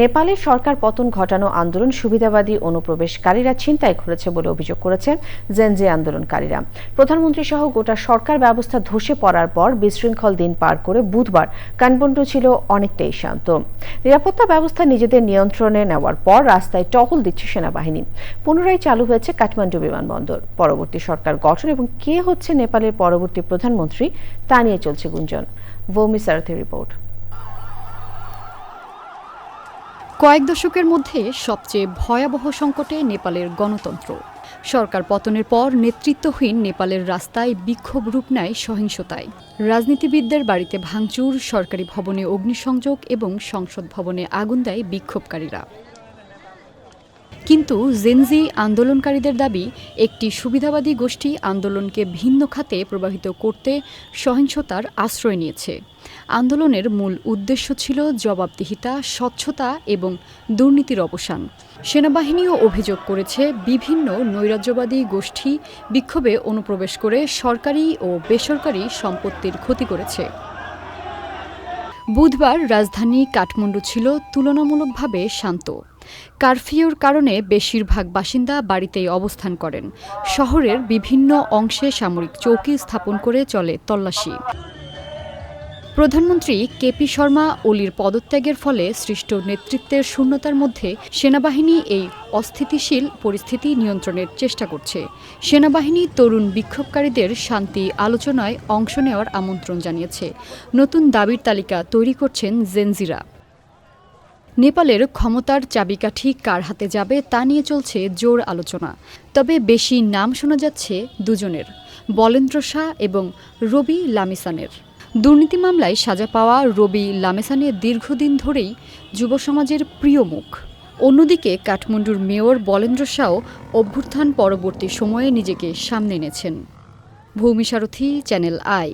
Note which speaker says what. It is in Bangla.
Speaker 1: নেপালে সরকার পতন ঘটানো আন্দোলন সুবিধাবাদী অনুপ্রবেশকারীরা ছিনতাই করেছে বলে অভিযোগ করেছেন জেনজে আন্দোলনকারীরা। প্রধানমন্ত্রী সহ গোটা সরকার ব্যবস্থা ধসে পড়ার পর বিশৃঙ্খল দিন পার করে বুধবার কানপন্টু ছিল অনেকটাই শান্ত। নিরাপত্তা ব্যবস্থা নিজেদের নিয়ন্ত্রণে নেওয়ার পর রাস্তায় টহল দিচ্ছে সেনাবাহিনী। পুনরায় চালু হয়েছে কাঠমান্ডু বিমানবন্দর। পরবর্তী সরকার গঠন এবং কে হচ্ছে নেপালের পরবর্তী প্রধানমন্ত্রী তা নিয়ে চলছে গুঞ্জন। ভৌমি সারথের রিপোর্ট।
Speaker 2: কয়েক দশকের মধ্যে সবচেয়ে ভয়াবহ সংকটে নেপালের গণতন্ত্র। সরকার পতনের পর নেতৃত্বহীন নেপালের রাস্তায় বিক্ষোভ রূপ নেয় সহিংসতায়। রাজনীতিবিদদের বাড়িতে ভাঙচুর, সরকারি ভবনে অগ্নিসংযোগ এবং সংসদ ভবনে আগুন দেয় বিক্ষোভকারীরা। কিন্তু জেনজি আন্দোলনকারীদের দাবি, একটি সুবিধাবাদী গোষ্ঠী আন্দোলনকে ভিন্ন খাতে প্রবাহিত করতে সহিংসতার আশ্রয় নিয়েছে। আন্দোলনের মূল উদ্দেশ্য ছিল জবাবদিহিতা, স্বচ্ছতা এবং দুর্নীতির অবসান। সেনাবাহিনীও অভিযোগ করেছে, বিভিন্ন নৈরাজ্যবাদী গোষ্ঠী বিক্ষোভে অনুপ্রবেশ করে সরকারি ও বেসরকারি সম্পত্তির ক্ষতি করেছে। বুধবার রাজধানী কাঠমান্ডু ছিল তুলনামূলকভাবে শান্ত। কারফিউর কারণে বেশিরভাগ বাসিন্দা বাড়িতেই অবস্থান করেন। শহরের বিভিন্ন অংশে সামরিক চৌকি স্থাপন করে চলে তল্লাশি। প্রধানমন্ত্রী কেপি শর্মা ওলির পদত্যাগের ফলে সৃষ্ট নেতৃত্বের শূন্যতার মধ্যে সেনাবাহিনী এই অস্থিতিশীল পরিস্থিতি নিয়ন্ত্রণের চেষ্টা করছে। সেনাবাহিনী তরুণ বিক্ষোভকারীদের শান্তি আলোচনায় অংশ নেওয়ার আমন্ত্রণ জানিয়েছে। নতুন দাবির তালিকা তৈরি করছেন জেনজিরা। নেপালের ক্ষমতার চাবিকাঠি কার হাতে যাবে তা নিয়ে চলছে জোর আলোচনা। তবে বেশি নাম শোনা যাচ্ছে দুজনের, বলেন্দ্র শাহ এবং রবি লামিসানের। দুর্নীতি মামলায় সাজা পাওয়া রবি লামেসানের দীর্ঘদিন ধরেই যুব সমাজের প্রিয় মুখ। অন্যদিকে কাঠমান্ডুর মেয়র বলেন্দ্র শাহ অভ্যুত্থান পরবর্তী সময়ে নিজেকে সামনে এনেছেন। ভূমি সারথী চ্যানেল আই।